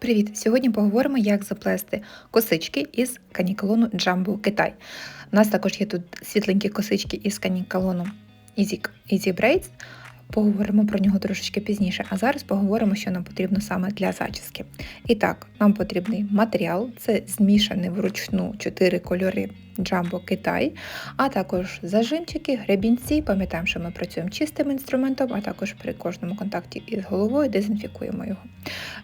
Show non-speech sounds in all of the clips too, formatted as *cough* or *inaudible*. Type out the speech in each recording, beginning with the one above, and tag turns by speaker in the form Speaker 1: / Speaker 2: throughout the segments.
Speaker 1: Привіт! Сьогодні поговоримо, як заплести косички із канікалону Jumbo Китай. У нас також є тут світленькі косички із канікалону Easy Braids. Поговоримо про нього трошечки пізніше. А зараз поговоримо, що нам потрібно саме для зачіски. І так, нам потрібний матеріал це змішаний вручну 4 кольори Jumbo Китай, а також зажимчики, гребінці. Пам'ятаємо, що ми працюємо чистим інструментом, а також при кожному контакті із головою дезінфікуємо його.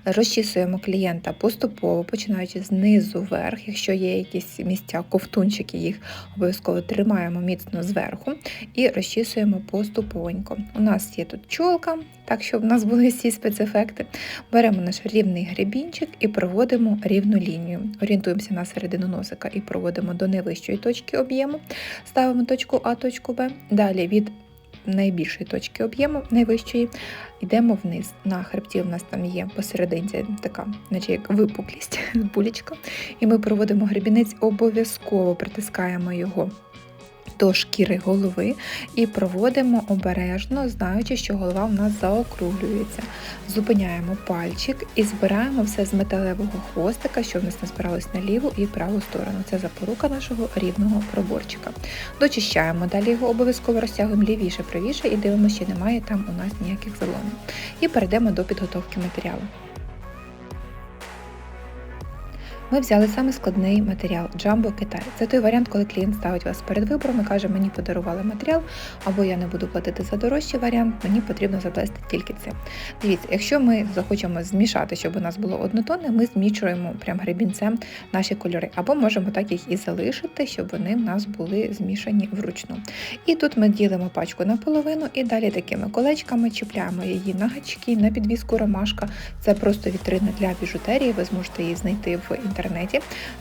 Speaker 1: Розчісуємо клієнта поступово, починаючи знизу вверх. Якщо є якісь місця, ковтунчики, їх обов'язково тримаємо міцно зверху і розчісуємо поступовенько. У нас є тут чолка, так щоб в нас були всі спецефекти. Беремо наш рівний гребінчик і проводимо рівну лінію. Орієнтуємося на середину носика і проводимо до найвищої точки об'єму. Ставимо точку А, точку Б. Далі від найбільшої точки об'єму, найвищої, йдемо вниз. На хребті у нас там є посерединці така, наче як випуклість, *laughs* булічка. І ми проводимо гребінець, обов'язково притискаємо його до шкіри голови і проводимо обережно, знаючи, що голова в нас заокруглюється. Зупиняємо пальчик і збираємо все з металевого хвостика, щоб в нас не збиралось на ліву і праву сторону. Це запорука нашого рівного проборчика. Дочищаємо, далі його обов'язково розтягуємо лівіше, правіше і дивимося, чи немає там у нас ніяких заломів. І перейдемо до підготовки матеріалу. Ми взяли саме складний матеріал Jumbo Китай. Це той варіант, коли клієнт ставить вас перед вибором і каже, мені подарували матеріал, або я не буду платити за дорожчий варіант, мені потрібно заплести тільки це. Дивіться, якщо ми захочемо змішати, щоб у нас було однотонне, ми змішуємо прям гребінцем наші кольори, або можемо так їх і залишити, щоб вони в нас були змішані вручну. І тут ми ділимо пачку на половину і далі такими колечками чіпляємо її на гачки, на підвіску ромашка. Це просто вітрина для біжутерії, ви зможете її знайти в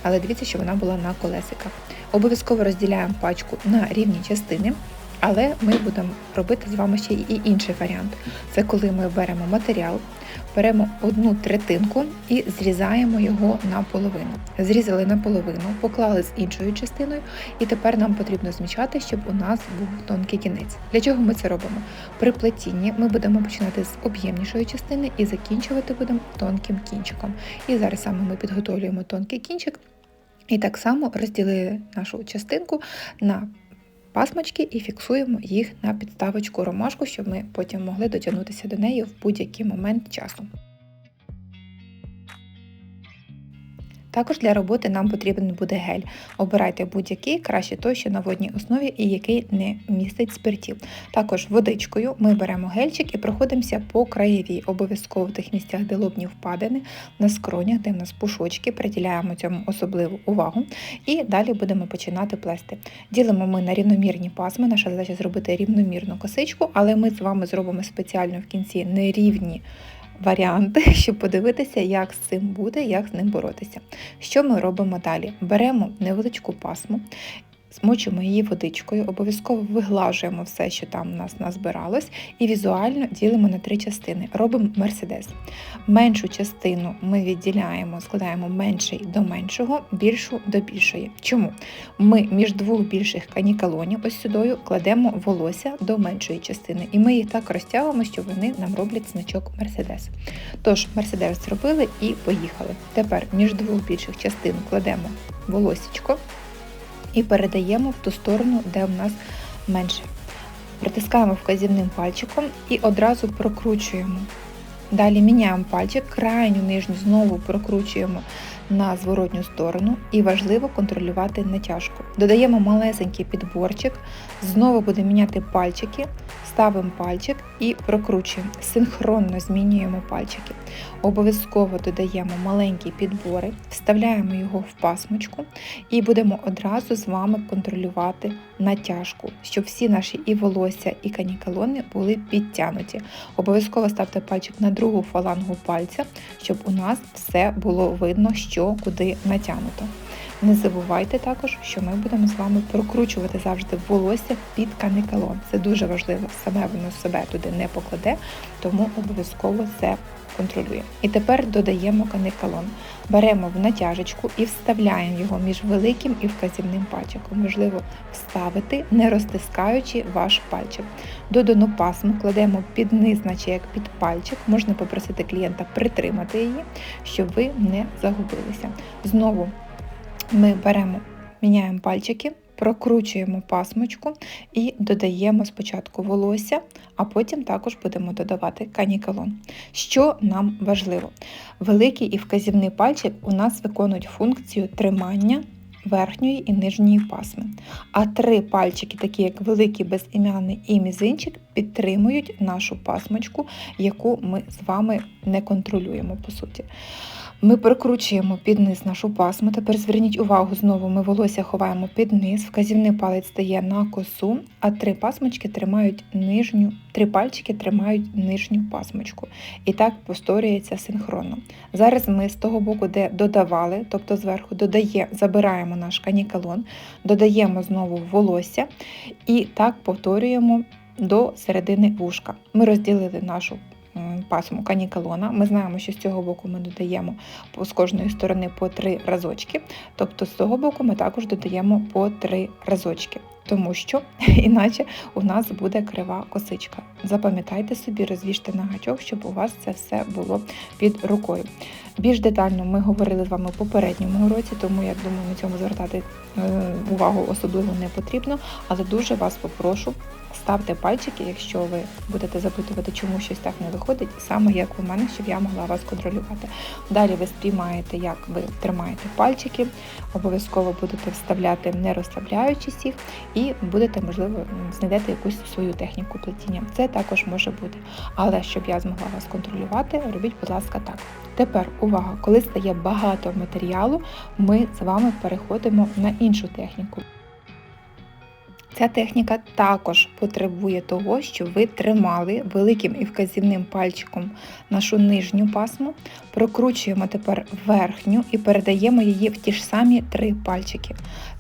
Speaker 1: але дивіться, що вона була на колесиках. Обов'язково розділяємо пачку на рівні частини. Але ми будемо робити з вами ще і інший варіант. Це коли ми беремо матеріал, беремо одну третинку і зрізаємо його наполовину. Зрізали наполовину, поклали з іншою частиною, і тепер нам потрібно змічати, щоб у нас був тонкий кінець. Для чого ми це робимо? При плетінні ми будемо починати з об'ємнішої частини і закінчувати будемо тонким кінчиком. І зараз саме ми підготовлюємо тонкий кінчик. І так само розділили нашу частинку на пасмочки і фіксуємо їх на підставочку ромашку, щоб ми потім могли дотягнутися до неї в будь-який момент часу. Також для роботи нам потрібен буде гель. Обирайте будь-який, краще той, що на водній основі і який не містить спиртів. Також водичкою ми беремо гельчик і проходимося по краєвій, обов'язково в тих місцях, де лобні впадини, на скронях, де в нас пушочки, приділяємо цьому особливу увагу. І далі будемо починати плести. Ділимо ми на рівномірні пасми, наша задача зробити рівномірну косичку, але ми з вами зробимо спеціально в кінці нерівні варіанти, *laughs* щоб подивитися, як з цим буде, як з ним боротися. Що ми робимо далі? Беремо невеличку пасму. Змочуємо її водичкою, обов'язково виглажуємо все, що там у нас назбиралось, і візуально ділимо на три частини. Робимо мерседес. Меншу частину ми відділяємо, складаємо менший до меншого, більшу до більшої. Чому? Ми між двох більших канікалонів ось сюди кладемо волосся до меншої частини, і ми їх так розтягуємо, що вони нам роблять значок Мерседес. Тож, Мерседес зробили і поїхали. Тепер між двох більших частин кладемо волосічко і передаємо в ту сторону, де в нас менше. Притискаємо вказівним пальчиком і одразу прокручуємо. Далі міняємо пальчик, крайню нижню знову прокручуємо на зворотню сторону і важливо контролювати натяжку. Додаємо малесенький підборчик, знову будемо міняти пальчики, ставимо пальчик і прокручуємо. Синхронно змінюємо пальчики. Обов'язково додаємо маленькі підбори, вставляємо його в пасмочку і будемо одразу з вами контролювати натяжку, щоб всі наші і волосся, і канікалони були підтянуті. Обов'язково ставте пальчик на другу фалангу пальця, щоб у нас все було видно, що куди натягнуто. Не забувайте також, що ми будемо з вами прокручувати завжди волосся під каникалон. Це дуже важливо, саме воно себе туди не покладе, тому обов'язково це контролює. І тепер додаємо каникалон. Беремо в натяжечку і вставляємо його між великим і вказівним пальчиком. Можливо, вставити, не розтискаючи ваш пальчик. Додану пасму кладемо під низ, наче як під пальчик. Можна попросити клієнта притримати її, щоб ви не загубилися. Знову ми беремо, міняємо пальчики. Прокручуємо пасмочку і додаємо спочатку волосся, а потім також будемо додавати канікалон. Що нам важливо? Великий і вказівний пальчик у нас виконують функцію тримання верхньої і нижньої пасми. А три пальчики, такі як великий безім'яний і мізинчик, підтримують нашу пасмочку, яку ми з вами не контролюємо по суті. Ми прокручуємо під низ нашу пасму. Тепер зверніть увагу, знову ми волосся ховаємо під низ, вказівний палець стає на косу, а три пасмочки тримають нижню, три пальчики тримають нижню пасмочку. І так повторюється синхронно. Зараз ми з того боку, де додавали, тобто зверху додає, забираємо наш канікалон, додаємо знову волосся і так повторюємо до середини вушка. Ми розділили нашу пасму канікалона. Ми знаємо, що з цього боку ми додаємо з кожної сторони по три разочки, тобто з цього боку ми також додаємо по три разочки. Тому що *laughs* іначе у нас буде крива косичка. Запам'ятайте собі, розвіжте на гачок, щоб у вас це все було під рукою. Більш детально ми говорили з вами в попередньому році, тому я думаю, на цьому звертати е, увагу особливо не потрібно, але дуже вас попрошу Ставте пальчики, якщо ви будете запитувати, чому щось так не виходить, саме як у мене, щоб я могла вас контролювати. Далі ви сприймаєте, як ви тримаєте пальчики, обов'язково будете вставляти, не розслабляючись їх, і будете, можливо, знайдете якусь свою техніку плетіння. Це також може бути. Але щоб я змогла вас контролювати, робіть, будь ласка, так. Тепер увага, коли стає багато матеріалу, ми з вами переходимо на іншу техніку. Ця техніка також потребує того, щоб ви тримали великим і вказівним пальчиком нашу нижню пасму, прокручуємо тепер верхню і передаємо її в ті ж самі три пальчики.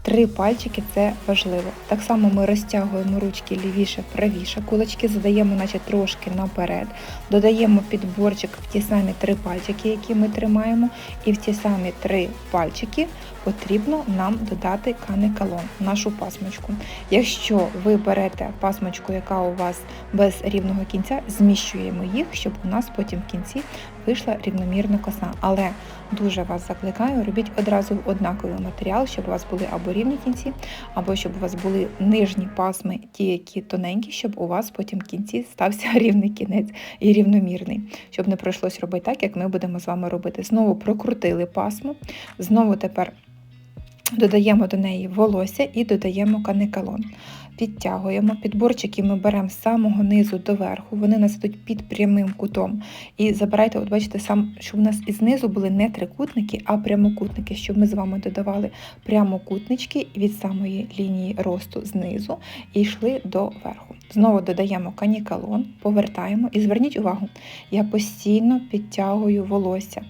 Speaker 1: Три пальчики це важливо. Так само ми розтягуємо ручки лівіше, правіше, кулачки задаємо, наче трошки наперед, додаємо підборчик в ті самі три пальчики, які ми тримаємо, і в ті самі три пальчики потрібно нам додати канекалон, нашу пасмочку. Якщо ви берете пасмочку, яка у вас без рівного кінця, зміщуємо їх, щоб у нас потім в кінці вийшла рівномірна коса. Але дуже вас закликаю, робіть одразу однаковий матеріал, щоб у вас були або рівні кінці, або щоб у вас були нижні пасми, ті, які тоненькі, щоб у вас потім в кінці стався *laughs* рівний кінець і рівномірний, щоб не пройшлось робити так, як ми будемо з вами робити. Знову прокрутили пасму, знову тепер. Додаємо до неї волосся і додаємо каникалон. Підтягуємо, підборчики ми беремо з самого низу до верху, вони нас йдуть під прямим кутом. І забирайте, от бачите, сам, щоб у нас і знизу були не трикутники, а прямокутники, щоб ми з вами додавали прямокутнички від самої лінії росту знизу і йшли до верху. Знову додаємо канікалон, повертаємо і зверніть увагу, я постійно підтягую волосся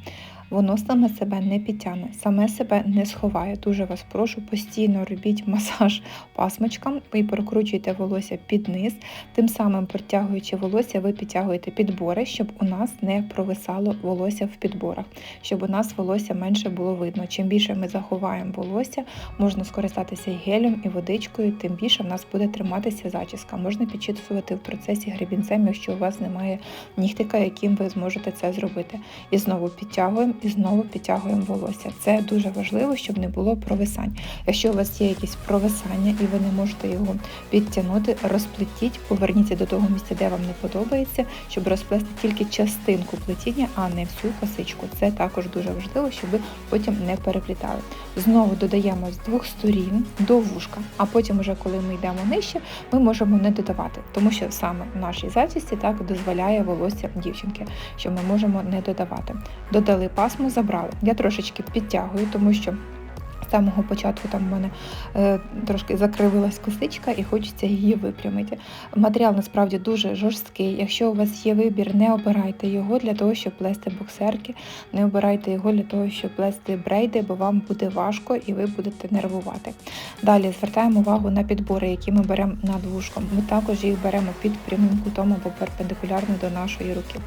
Speaker 1: воно саме себе не підтягне, саме себе не сховає. Дуже вас прошу, постійно робіть масаж пасмочкам, ви прокручуєте волосся під низ, тим самим притягуючи волосся, ви підтягуєте підбори, щоб у нас не провисало волосся в підборах, щоб у нас волосся менше було видно. Чим більше ми заховаємо волосся, можна скористатися і гелем, і водичкою, тим більше в нас буде триматися зачіска. Можна підчитувати в процесі гребінцем, якщо у вас немає нігтика, яким ви зможете це зробити. І знову підтягуємо і знову підтягуємо волосся. Це дуже важливо, щоб не було провисань. Якщо у вас є якісь провисання і ви не можете його підтягнути, розплетіть, поверніться до того місця, де вам не подобається, щоб розплести тільки частинку плетіння, а не всю косичку. Це також дуже важливо, щоб ви потім не переплітали. Знову додаємо з двох сторін до вушка, а потім, уже коли ми йдемо нижче, ми можемо не додавати, тому що саме в нашій зачісті так дозволяє волосся дівчинки, що ми можемо не додавати. Додали пасму, забрали. Я трошечки підтягую, тому що З самого початку там в мене е, трошки закривилась косичка і хочеться її випрямити. Матеріал насправді дуже жорсткий. Якщо у вас є вибір, не обирайте його для того, щоб плести боксерки, не обирайте його для того, щоб плести брейди, бо вам буде важко і ви будете нервувати. Далі звертаємо увагу на підбори, які ми беремо над вушком. Ми також їх беремо під прямим кутом або перпендикулярно до нашої руки.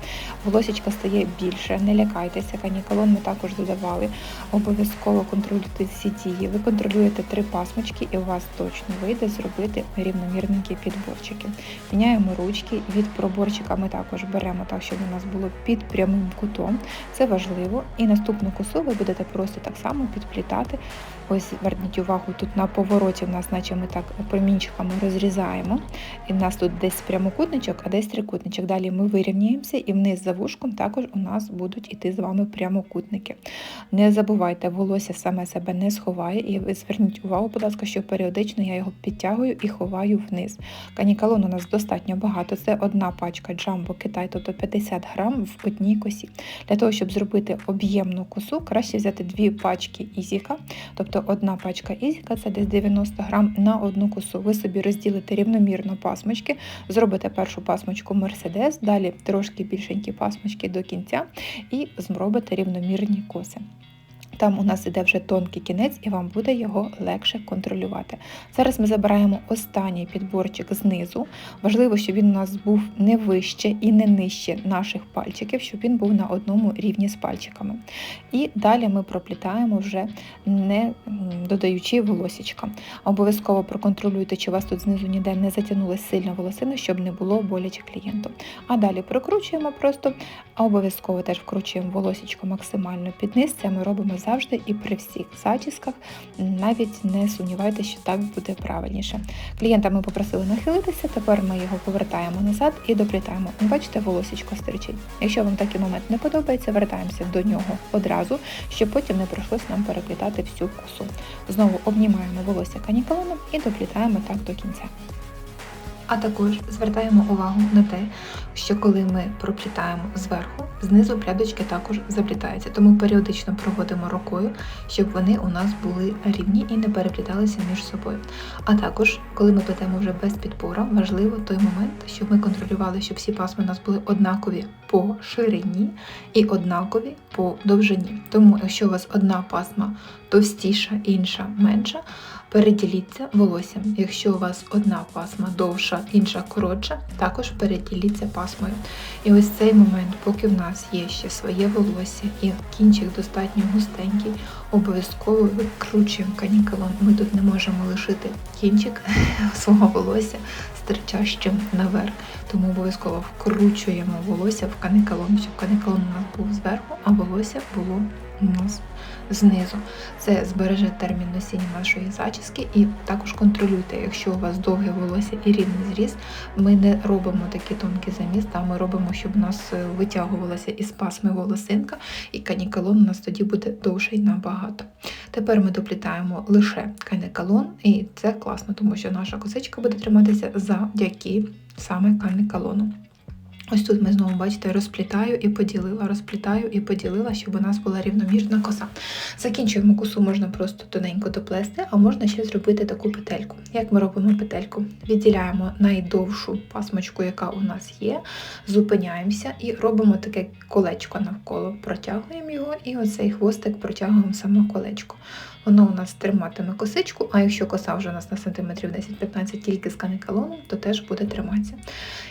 Speaker 1: Волосічка стає більше, не лякайтеся, канікалон ми також додавали. Обов'язково контролюйте всі дії. Ви контролюєте три пасмочки, і у вас точно вийде зробити рівномірненькі підборчики. Міняємо ручки. Від проборчика ми також беремо так, щоб у нас було під прямим кутом. Це важливо. І наступну косу ви будете просто так само підплітати. Ось зверніть увагу, тут на повороті в нас, наче ми так промінчиками розрізаємо. І в нас тут десь прямокутничок, а десь трикутничок. Далі ми вирівняємося і вниз за вушком також у нас будуть іти з вами прямокутники. Не забувайте, волосся саме себе не сховає, і зверніть увагу, будь ласка, що періодично я його підтягую і ховаю вниз. Канікалон у нас достатньо багато. Це одна пачка джамбо Китай, тобто 50 грам в одній косі. Для того, щоб зробити об'ємну косу, краще взяти дві пачки ізіка, тобто одна пачка ізіка це десь 90 грам на одну косу. Ви собі розділите рівномірно пасмочки, зробите першу пасмочку Мерседес, далі трошки більшенькі пасмочки до кінця і зробите рівномірні коси. Там у нас іде вже тонкий кінець, і вам буде його легше контролювати. Зараз ми забираємо останній підборчик знизу. Важливо, щоб він у нас був не вище і не нижче наших пальчиків, щоб він був на одному рівні з пальчиками. І далі ми проплітаємо вже не додаючи волосічка. Обов'язково проконтролюйте, чи у вас тут знизу ніде не затягнулася сильно волосина, щоб не було боляче клієнту. А далі прокручуємо просто, а обов'язково теж вкручуємо волосічко максимально під низ. Це ми робимо завжди і при всіх зачісках. Навіть не сумнівайтеся, що так буде правильніше. Клієнта ми попросили нахилитися, тепер ми його повертаємо назад і доплітаємо. Бачите, волосічко стерчить. Якщо вам такий момент не подобається, вертаємося до нього одразу, щоб потім не прийшлось нам переплітати всю косу. Знову обнімаємо волосся канікалоном і доплітаємо так до кінця. А також звертаємо увагу на те, що коли ми проплітаємо зверху, знизу прядочки також заплітаються, тому періодично проводимо рукою, щоб вони у нас були рівні і не перепліталися між собою. А також, коли ми плетемо вже без підпора, важливо той момент, щоб ми контролювали, щоб всі пасми у нас були однакові по ширині і однакові по довжині. Тому, якщо у вас одна пасма товстіша, інша менша, переділіться волоссям. Якщо у вас одна пасма довша, інша коротша, також переділіться пасмою. І ось цей момент, поки в нас є ще своє волосся і кінчик достатньо густенький, обов'язково викручуємо канікалон. Ми тут не можемо лишити кінчик *laughs* свого волосся стирчащим наверх. Тому обов'язково вкручуємо волосся в каникалон, щоб каникалон у нас був зверху, а волосся було знизу. Це збереже термін носіння нашої зачіски і також контролюйте, якщо у вас довге волосся і рівний зріз, ми не робимо такі тонкі заміс, а ми робимо, щоб у нас е, витягувалася із пасми волосинка, і канікалон у нас тоді буде довший набагато. Тепер ми доплітаємо лише канікалон, і це класно, тому що наша косичка буде триматися завдяки саме канікалону. Ось тут ми знову, бачите, розплітаю і поділила, розплітаю і поділила, щоб у нас була рівномірна коса. Закінчуємо косу, можна просто тоненько доплести, а можна ще зробити таку петельку. Як ми робимо петельку? Відділяємо найдовшу пасмочку, яка у нас є, зупиняємося і робимо таке колечко навколо. Протягуємо його, і оцей хвостик протягуємо саме колечко. Воно у нас триматиме косичку, а якщо коса вже у нас на сантиметрів 10-15 тільки з каникалоном, то теж буде триматися.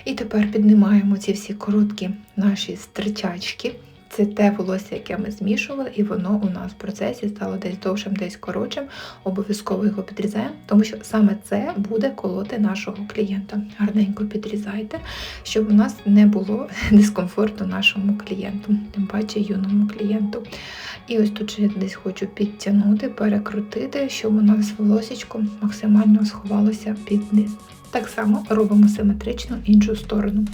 Speaker 1: І тепер піднімаємо ці всі короткі наші стричачки. Це те волосся, яке ми змішували, і воно у нас в процесі стало десь довшим, десь коротшим. Обов'язково його підрізаємо, тому що саме це буде колоти нашого клієнта. Гарненько підрізайте, щоб у нас не було *laughs* дискомфорту нашому клієнту, тим паче юному клієнту. І ось тут я десь хочу підтягнути, перекрутити, щоб у нас волосечко максимально сховалося під низ. Так само робимо симетрично іншу сторону.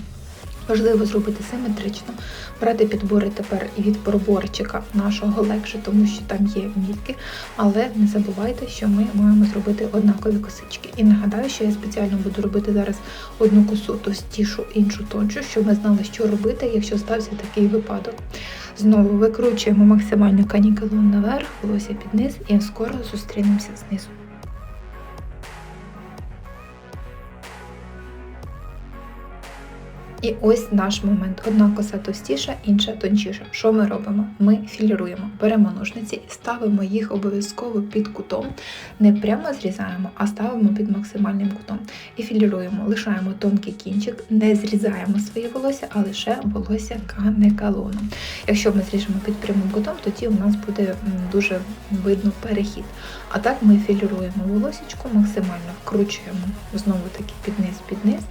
Speaker 1: Важливо зробити симетрично, брати підбори тепер і від проборчика нашого легше, тому що там є мітки, але не забувайте, що ми маємо зробити однакові косички. І нагадаю, що я спеціально буду робити зараз одну косу товстішу, іншу тоншу, щоб ми знали, що робити, якщо стався такий випадок. Знову викручуємо максимально канікалон наверх, волосся під низ і скоро зустрінемося знизу. І ось наш момент. Одна коса товстіша, інша тончіша. Що ми робимо? Ми філіруємо, беремо ножниці і ставимо їх обов'язково під кутом. Не прямо зрізаємо, а ставимо під максимальним кутом. І філіруємо, лишаємо тонкий кінчик, не зрізаємо своє волосся, а лише волосся канекалоном. Якщо ми зріжемо під прямим кутом, тоді у нас буде дуже видно перехід. А так ми філіруємо волосічку, максимально вкручуємо знову таки під низ, під низ.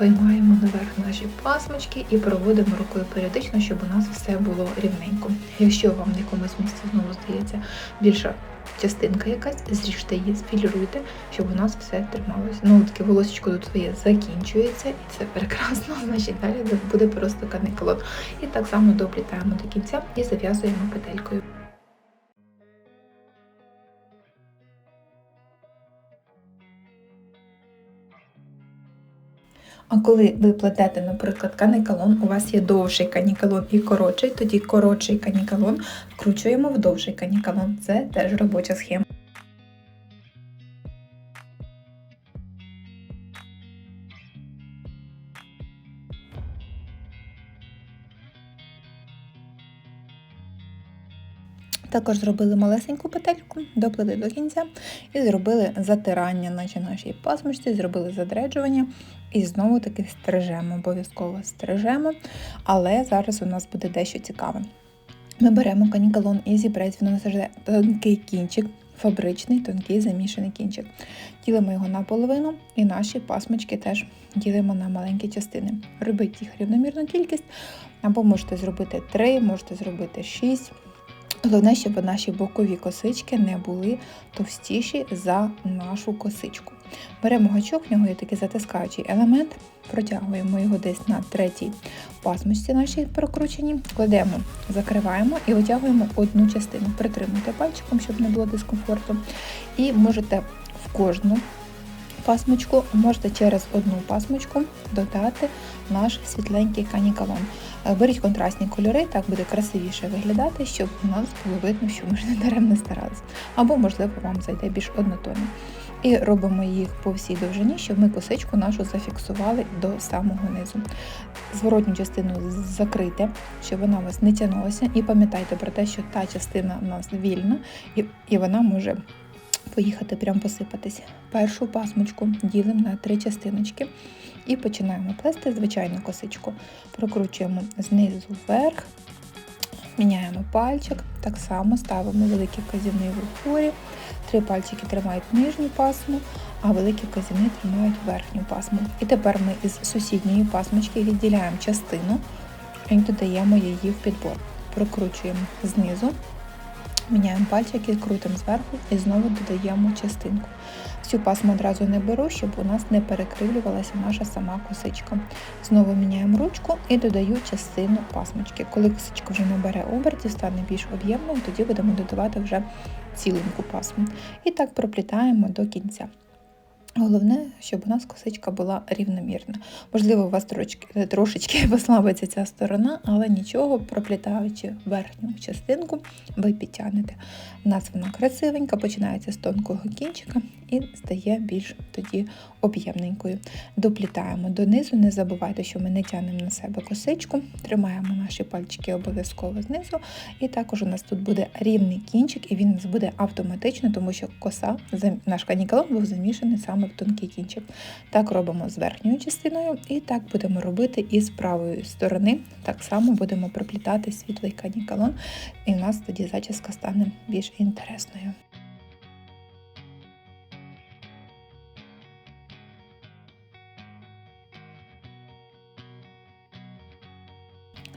Speaker 1: Виймаємо наверх наші пасмочки і проводимо рукою періодично, щоб у нас все було рівненько. Якщо вам в якомусь місці знову здається більша частинка якась, зріжте її, сфіліруйте, щоб у нас все трималося. Ну, таке волосечко тут своє закінчується, і це прекрасно, *laughs* значить далі буде просто каникулон. І так само доплітаємо до кінця і зав'язуємо петелькою. А коли ви плетете, наприклад, канікалон, у вас є довший канікалон і коротший, тоді коротший канікалон вкручуємо в довший канікалон. Це теж робоча схема. Також зробили малесеньку петельку, доплили до кінця і зробили затирання, наче нашій пасмочці, зробили задреджування і знову-таки стрижемо, обов'язково стрижемо, але зараз у нас буде дещо цікаве. Ми беремо канікалон Easy Press, він у нас завжди тонкий кінчик, фабричний, тонкий замішаний кінчик. Ділимо його на половину і наші пасмочки теж ділимо на маленькі частини. Робіть їх рівномірну кількість, або можете зробити 3, можете зробити 6. Головне, щоб наші бокові косички не були товстіші за нашу косичку. Беремо гачок, в нього є такий затискаючий елемент, протягуємо його десь на третій пасмочці нашій прокрученій, кладемо, закриваємо і витягуємо одну частину. Притримуйте пальчиком, щоб не було дискомфорту. І можете в кожну пасмочку, можете через одну пасмочку додати наш світленький канікалон. Е, беріть контрастні кольори, так буде красивіше виглядати, щоб у нас було видно, що ми ж не даремно старалися. Або, можливо, вам зайде більш однотонно. І робимо їх по всій довжині, щоб ми косичку нашу зафіксували до самого низу. Зворотню частину закрийте, щоб вона у вас не тягнулася. І пам'ятайте про те, що та частина у нас вільна, і, і вона може поїхати прямо посипатись. Першу пасмочку ділимо на три частиночки і починаємо плести звичайну косичку. Прокручуємо знизу вверх, міняємо пальчик, так само ставимо великий казівний в упорі. Три пальчики тримають нижню пасму, а великі казівни тримають верхню пасму. І тепер ми із сусідньої пасмочки відділяємо частину і додаємо її в підбор. Прокручуємо знизу Міняємо пальчики, крутимо зверху і знову додаємо частинку. Всю пасму одразу не беру, щоб у нас не перекривлювалася наша сама косичка. Знову міняємо ручку і додаю частину пасмочки. Коли косичка вже набере обертів, стане більш об'ємною, тоді будемо додавати вже ціленьку пасму. І так проплітаємо до кінця. Головне, щоб у нас косичка була рівномірна. Можливо, у вас трошечки, трошечки *laughs* послабиться ця сторона, але нічого, проплітаючи верхню частинку, ви підтягнете. У нас вона красивенька, починається з тонкого кінчика і стає більш тоді об'ємненькою. Доплітаємо донизу, не забувайте, що ми не тягнемо на себе косичку, тримаємо наші пальчики обов'язково знизу. І також у нас тут буде рівний кінчик, і він у нас буде автоматично, тому що коса, наш канікалон був замішаний саме в тонкий кінчик. Так робимо з верхньою частиною, і так будемо робити і з правої сторони. Так само будемо проплітати світлий канікалон, і в нас тоді зачіска стане більш інтересною.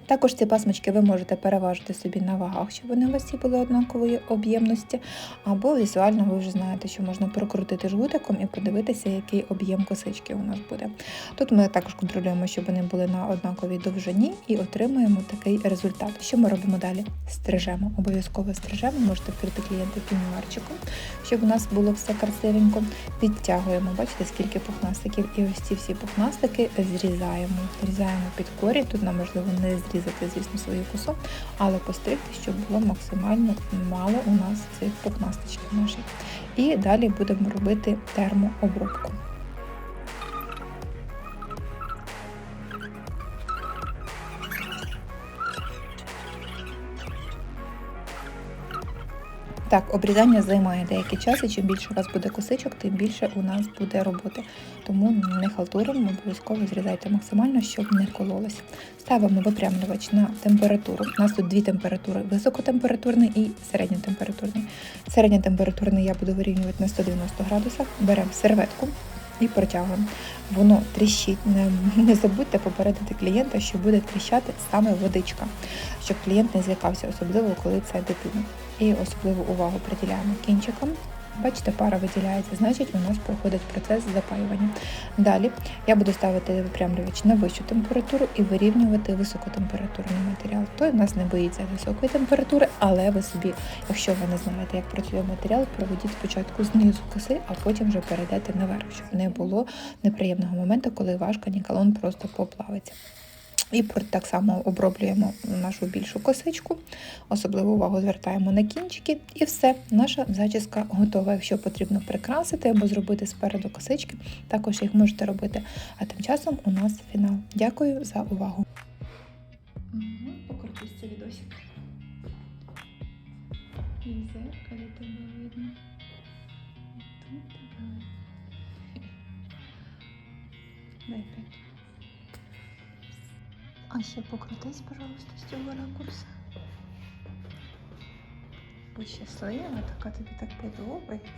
Speaker 1: Також ці пасмочки ви можете переважити собі на вагах, щоб вони у вас всі були однакової об'ємності, або візуально ви вже знаєте, що можна прокрутити жгутиком і подивитися, який об'єм косички у нас буде. Тут ми також контролюємо, щоб вони були на однаковій довжині і отримуємо такий результат. Що ми робимо далі? Стрижемо. Обов'язково стрижемо, можете вкрити клієнта пінюарчиком, щоб у нас було все красивенько. Підтягуємо, бачите, скільки пухнастиків, і ось ці всі пухнастики зрізаємо. Зрізаємо під корі. Тут нам можливо не зрізати, звісно, свою кусок, але постригти, щоб було максимально мало у нас цих пухнастичків наших. І далі будемо робити термообробку. Так, обрізання займає деякий час, і чим більше у вас буде косичок, тим більше у нас буде роботи. Тому не халтуримо, обов'язково зрізайте максимально, щоб не кололося. Ставимо випрямлювач на температуру. У нас тут дві температури: високотемпературний і середньотемпературний. Середньотемпературний я буду вирівнювати на 190 градусах. Беремо серветку і протягуємо. Воно тріщить. Не, не забудьте попередити клієнта, що буде тріщати саме водичка, щоб клієнт не злякався, особливо коли це дитина. І особливу увагу приділяємо кінчикам. Бачите, пара виділяється, значить у нас проходить процес запаювання. Далі я буду ставити випрямлювач на вищу температуру і вирівнювати високотемпературний матеріал. Той у нас не боїться високої температури, але ви собі, якщо ви не знаєте, як працює матеріал, проведіть спочатку знизу коси, а потім вже перейдете наверх, щоб не було неприємного моменту, коли ваш канікалон просто поплавиться. І так само оброблюємо нашу більшу косичку, особливу увагу звертаємо на кінчики, і все, наша зачіска готова. Якщо потрібно прикрасити або зробити спереду косички, також їх можете робити. А тим часом у нас фінал. Дякую за увагу. Покрутись цей відосик. Дай п'ять. А ще покрутись, пожалуйста, з цього ракурсу. Будь щаслива, така тобі так подобається.